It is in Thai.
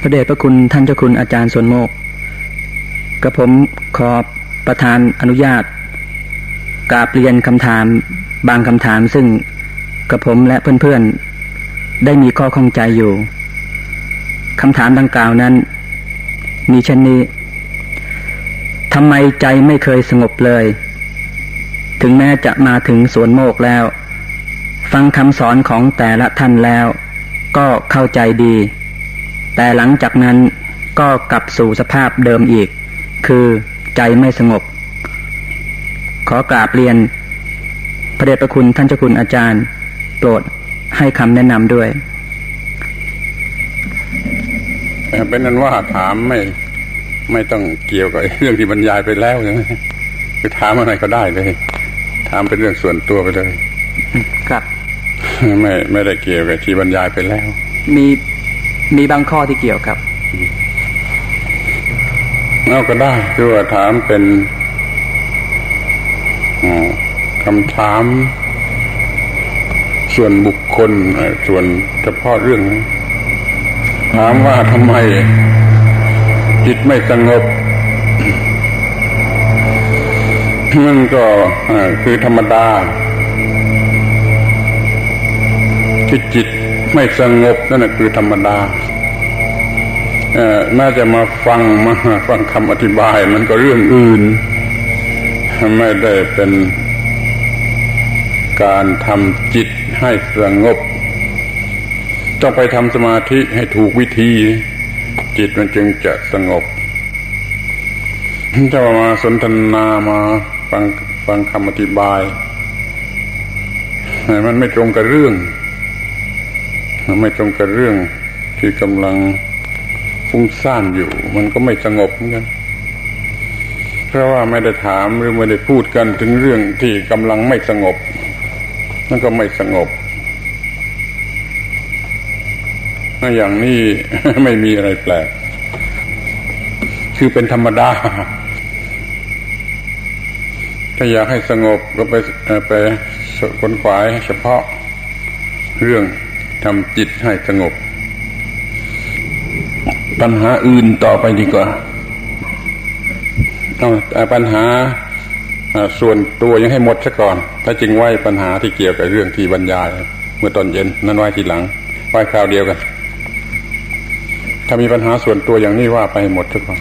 พระเดชพระคุณท่านเจ้าคุณอาจารย์สวนโมกกระผมขอประธานอนุญาตกราบเรียนคำถามบางคำถามซึ่งกระผมและเพื่อนๆ ได้มีข้อข้องใจอยู่คำถามดังกล่าวนั้น มีเช่นนี้ทำไมใจไม่เคยสงบเลย ถึงแม้จะมาถึงสวนโมกแล้ว ฟังคำสอนของแต่ละท่านแล้ว ก็เข้าใจดี แต่หลังจากนั้นก็กลับสู่สภาพเดิมอีก คือใจไม่สงบ ขอกราบเรียน พระเดชพระคุณท่านเจ้าคุณอาจารย์ โปรดให้คำแนะนำด้วย เป็นนั้นว่าถามไม่ไม่ต้องเกี่ยวกับเรื่องที่บรรยายไปแล้วใช่ไหมคือถามอะไรก็ได้เลย ถามเป็นเรื่องส่วนตัวไปเลย ครับ ไม่ไม่ได้เกี่ยวกับที่บรรยายไปแล้ว มี มีบางข้อที่เกี่ยวครับเอาก็ได้คือว่าถามเป็นคำถาม ส่วนบุคคลส่วนเฉพาะเรื่อง ถามว่าทำไม จิตไม่สงบมันก็คือธรรมดาที่จิต ไม่สงบนั่นนะคือธรรมดาเอ่อน่าจะมาฟังมาฟังคำอธิบาย มันก็เรื่องอื่น ไม่ได้เป็นการทำจิตให้สงบ ต้องไปทำสมาธิให้ถูกวิธี จิตมันจึงจะสงบจะมาสนทนามาฟังฟังคำอธิบาย มันไม่ตรงกับเรื่อง ไม่ตรงกับเรื่องที่กำลังฟุ้งซ่านอยู่ มันก็ไม่สงบเหมือนกัน เพราะว่าไม่ได้ถามหรือไม่ได้พูดกันถึงเรื่องที่กำลังไม่สงบมันก็ไม่สงบอย่างนี้ไม่มีอะไรแปลก คือเป็นธรรมดา ถ้าอยากให้สงบก็ไปไปค้นขวายเฉพาะเรื่อง ทำจิตให้สงบ ปัญหาอื่นต่อไปดีกว่าเอาแต่ปัญหาส่วนตัวยังให้หมดซะก่อน ถ้าจึงไว้ปัญหาที่เกี่ยวกับเรื่องที่บรรยาย เมื่อตอนเย็นนั้นไว้ทีหลังไว้คราวเดียวกัน ถ้ามีปัญหาส่วนตัวอย่างนี้ว่าไปหหมดซะก่อน